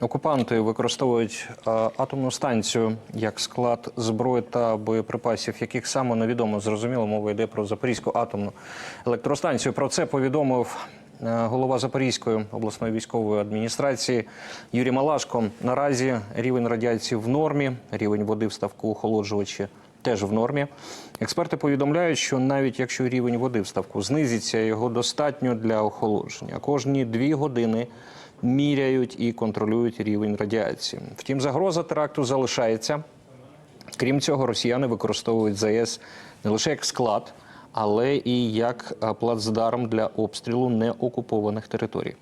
Окупанти використовують е, атомну станцію як склад зброї та боєприпасів, яких саме невідомо. Зрозуміло, мова йде про Запорізьку атомну електростанцію. Про це повідомив е, голова Запорізької обласної військової адміністрації Юрій Малашко. Наразі рівень радіації в нормі, рівень води в ставку охолоджувачі теж в нормі. Експерти повідомляють, що навіть якщо рівень води в ставку знизиться, його достатньо для охолодження. Кожні дві години міряють і контролюють рівень радіації. Втім, загроза теракту залишається. Крім цього, росіяни використовують ЗАЕС не лише як склад, але і як плацдарм для обстрілу неокупованих територій.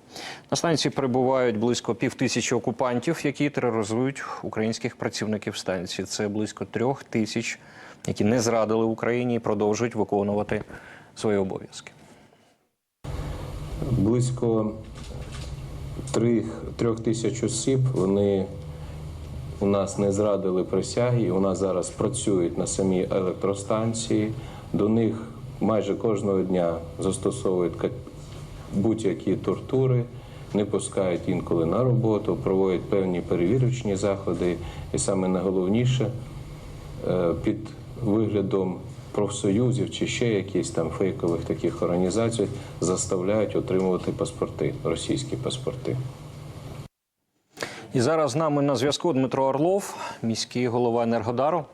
На станції перебувають близько півтисячі окупантів, які тероризують українських працівників станції. Це близько трьох тисяч, які не зрадили Україні і продовжують виконувати свої обов'язки. Близько трьох, трьох тисяч осіб вони у нас не зрадили присяги, у нас зараз працюють на самій електростанції. До них майже кожного дня застосовують будь-які тортури, не пускають інколи на роботу, проводять певні перевірочні заходи. І саме найголовніше е, під виглядом профсоюзів чи ще якісь там фейкових таких організацій заставляють отримувати паспорти, російські паспорти. І зараз з нами на зв'язку Дмитро Орлов, міський голова Енергодару.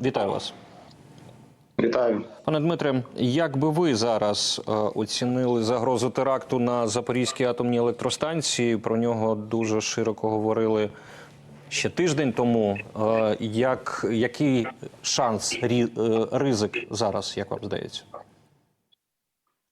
Вітаю вас. Вітаю. Пане Дмитре, як би ви зараз е, оцінили загрозу теракту на Запорізькій атомній електростанції? Про нього дуже широко говорили ще тиждень тому. Е, як, який шанс, е, ризик зараз, як вам здається?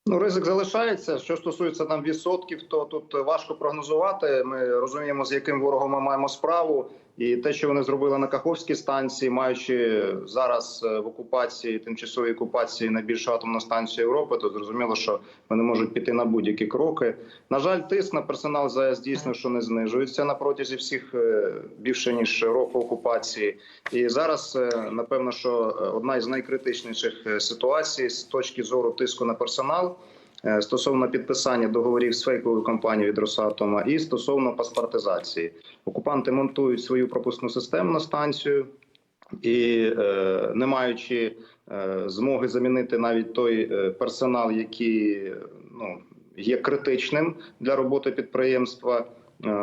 Ну, ризик залишається. Що стосується там відсотків, то тут важко прогнозувати. Ми розуміємо, з яким ворогом ми маємо справу, і те, що вони зробили на Каховській станції, маючи зараз е, в окупації тимчасовій окупації найбільшу атомну станцію Європи, то зрозуміло, що вони можуть піти на будь-які кроки. На жаль, тиск на персонал ЗАЕС дійсно що не знижується на протязі всіх е, більше ніж року окупації. І зараз е, напевно, що одна із найкритичніших ситуацій з точки зору тиску на персонал. Е, Стосовно підписання договорів з фейковою компанією від Росатома і стосовно паспортизації, окупанти монтують свою пропускну систему на станцію і, е, не маючи е, змоги замінити навіть той персонал, який ну, є критичним для роботи підприємства,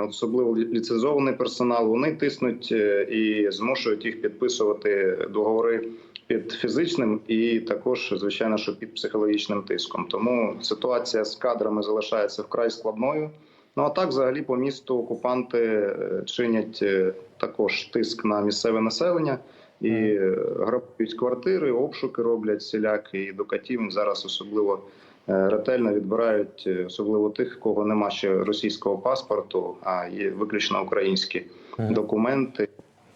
особливо ліцензований персонал, вони тиснуть і змушують їх підписувати договори під фізичним і також, звичайно, що під психологічним тиском. Тому ситуація з кадрами залишається вкрай складною. Ну а так, взагалі, по місту окупанти е, чинять е, також тиск на місцеве населення і е, грабують квартири, обшуки роблять всілякі, і до катів зараз особливо ретельно відбирають, особливо тих, кого нема ще російського паспорту, а є виключно українські документи.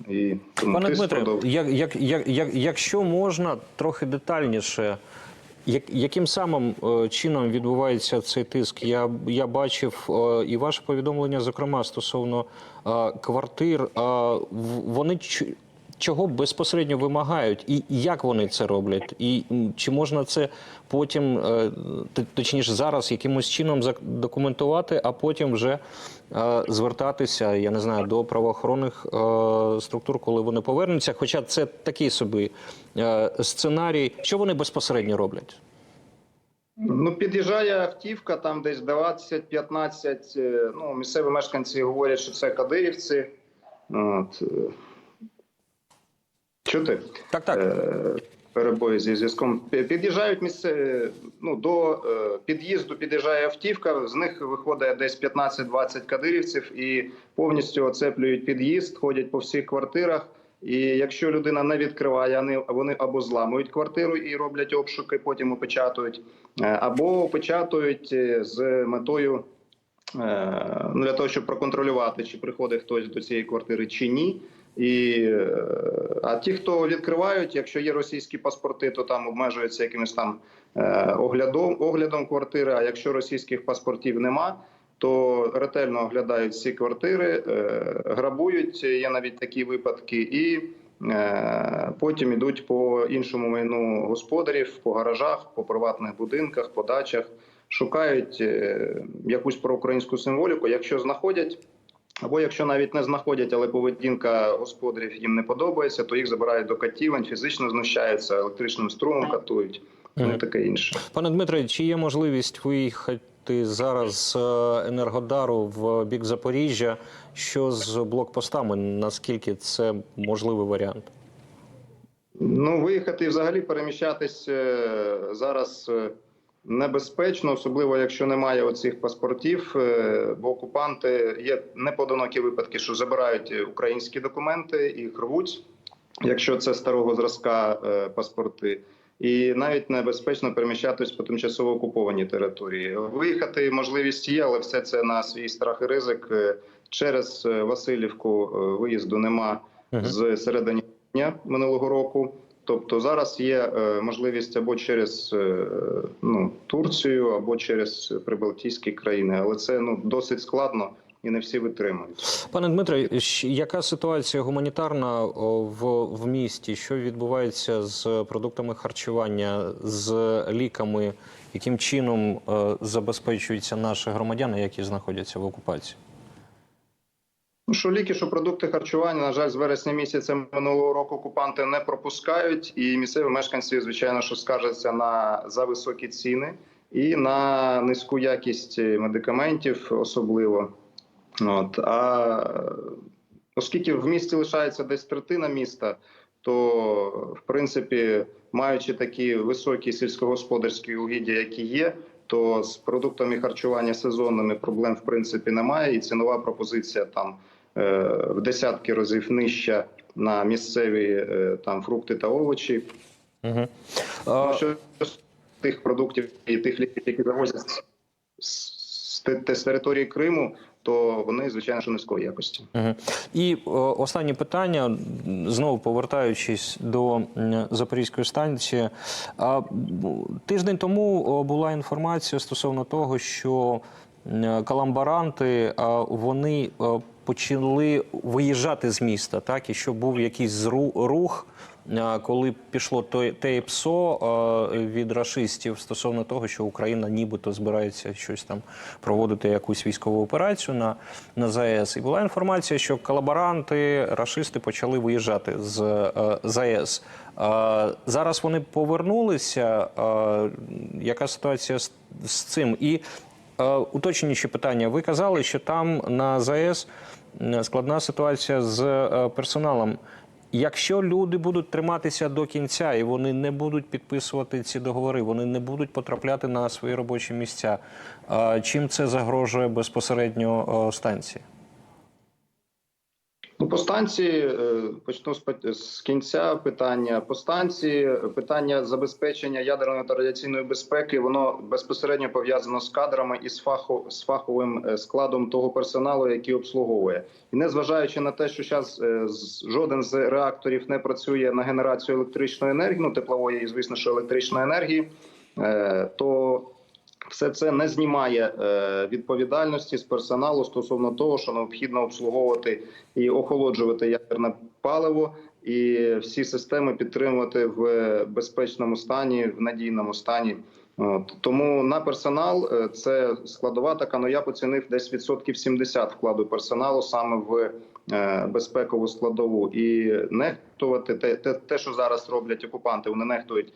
І тому Пане Дмитре, як, як, як, як, якщо можна трохи детальніше, як, яким самим е, чином відбувається цей тиск? Я, я бачив е, і ваше повідомлення, зокрема, стосовно е, квартир. Е, вони чого безпосередньо вимагають, і як вони це роблять? І чи можна це потім, е, точніше, зараз якимось чином задокументувати, а потім вже е, звертатися, я не знаю, до правоохоронних е, структур, коли вони повернуться? Хоча це такий собі сценарій, що вони безпосередньо роблять? Ну, під'їжджає автівка, там десь 20-15, е, ну, місцеві мешканці говорять, що це кадирівці. От. Чути? Так, так. Е, Перебої зі зв'язком. Під'їжджають місце, ну, до е, під'їзду під'їжджає автівка, з них виходить десь 15-20 кадирівців і повністю оцеплюють під'їзд, ходять по всіх квартирах. І якщо людина не відкриває, вони, або зламують квартиру і роблять обшуки, потім опечатують, е, або опечатують з метою ну, для того, щоб проконтролювати, чи приходить хтось до цієї квартири чи ні. І, е, а ті, хто відкривають, якщо є російські паспорти, то там обмежуються якимось там е, оглядом, оглядом квартири. А якщо російських паспортів нема, то ретельно оглядають всі квартири, е, грабують. Є навіть такі випадки, і е, потім ідуть по іншому майну господарів, по гаражах, по приватних будинках, по дачах, шукають е, якусь проукраїнську символіку. Якщо знаходять. Або якщо навіть не знаходять, але поведінка господарів їм не подобається, то їх забирають до катівень, фізично знущаються, електричним струмом катують, ну і таке інше. Пане Дмитре, чи є можливість виїхати зараз з е, Енергодару в бік Запоріжжя? Що з блокпостами? Наскільки це можливий варіант? Ну, виїхати і взагалі переміщатись е, зараз небезпечно, особливо якщо немає оцих паспортів. е, Бо окупанти є непоодинокі випадки, що забирають українські документи, їх рвуть, якщо це старого зразка е, паспорти. І навіть небезпечно переміщатись по тимчасово окупованій території. Виїхати можливість є, але все це на свій страх і ризик. Е, Через е, Васильівку е, виїзду нема з середини дня минулого року. Тобто зараз є е, можливість або через е, ну, Турцію, або через прибалтійські країни, але це ну досить складно і не всі витримують. Пане Дмитре, яка ситуація гуманітарна в, в місті? Що відбувається з продуктами харчування, з ліками? Яким чином е, забезпечуються наші громадяни, які знаходяться в окупації? Ну, що ліки, що продукти харчування, на жаль, з вересня місяця минулого року окупанти не пропускають, і місцеві мешканці, звичайно, що скаржаться на за високі ціни і на низьку якість медикаментів, особливо. От а оскільки в місті лишається десь третина міста, то в принципі, маючи такі високі сільськогосподарські угіддя, які є, то з продуктами харчування сезонними проблем в принципі немає, і цінова пропозиція там е, в десятки разів нижча на місцеві е, там фрукти та овочі. Угу. Ну, що тих продуктів і тих ліків, які завозять з, з, території Криму, то вони звичайно що низької якості. Угу. І о, останнє питання, знову повертаючись до Запорізької станції. А, тиждень тому була інформація стосовно того, що каламбаранти вони почали виїжджати з міста, так і що був якийсь рух. Коли пішло те ПСО від рашистів стосовно того, що Україна нібито збирається щось там проводити якусь військову операцію на, на ЗАЕС, і була інформація, що колаборанти, рашисти почали виїжджати з е, ЗАЕС. Зараз вони повернулися. Яка ситуація з, з цим? І е, уточнюючи питання, ви казали, що там на ЗАЕС складна ситуація з е, персоналом. Якщо люди будуть триматися до кінця і вони не будуть підписувати ці договори, вони не будуть потрапляти на свої робочі місця. Чим це загрожує безпосередньо е, станції? Ну, по станції е, почну з кінця питання. По станції питання забезпечення ядерної та радіаційної безпеки воно безпосередньо пов'язано з кадрами і з фаху з фаховим е, складом того персоналу, який обслуговує, і незважаючи на те, що зараз жоден з реакторів не працює на генерацію електричної енергії, ну теплової і звісно, що електричної енергії, е, то все це не знімає е, відповідальності з персоналу стосовно того, що необхідно обслуговувати і охолоджувати ядерне паливо, і всі системи підтримувати в безпечному стані, в надійному стані. От. Тому на персонал е, це складова така. Ну я поцінив десь відсотків 70 вкладу персоналу саме в е, безпекову складову і нехтувати те, те, те, що зараз роблять окупанти. Вони нехтують.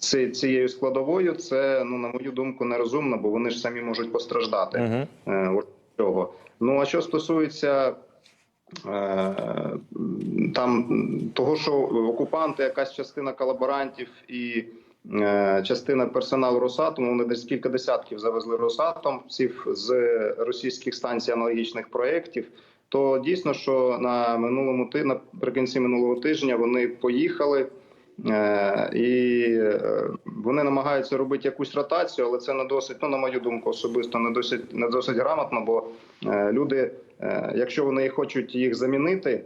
Цією складовою це ну на мою думку нерозумно, бо вони ж самі можуть постраждати. Угу. Е, от цього. Ну а що стосується е, там того, що окупанти, якась частина колаборантів і е, частина персоналу Росатому, вони десь кілька десятків завезли Росатомців з російських станцій аналогічних проєктів. То дійсно, що на минулому наприкінці минулого тижня вони поїхали. Е, І е, вони намагаються робити якусь ротацію, але це не досить, ну на мою думку, особисто не досить не досить грамотно. Бо е, люди, якщо вони хочуть їх замінити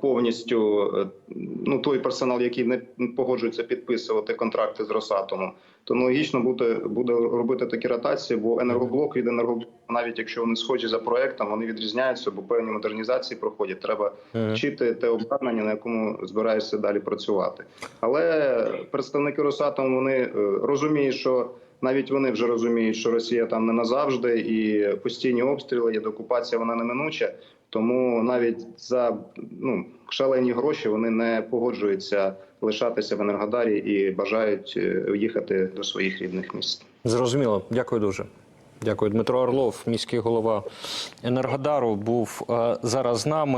повністю, е, ну той персонал, який не погоджується підписувати контракти з Росатомом, то ну, логічно буде буде робити такі ротації, бо енергоблок від енергоблоку, навіть якщо вони схожі за проектом, вони відрізняються, бо певні модернізації проходять. Треба вчити те обладнання, на якому збираєшся далі працювати. Але представники Росатому вони е, розуміють, що навіть вони вже розуміють, що Росія там не назавжди, і постійні обстріли, і окупація вона неминуча. Тому навіть за ну шалені гроші вони не погоджуються лишатися в Енергодарі і бажають е, їхати до своїх рідних міст. Зрозуміло. Дякую дуже. Дякую. Дмитро Орлов, міський голова Енергодару, був е, зараз з нами.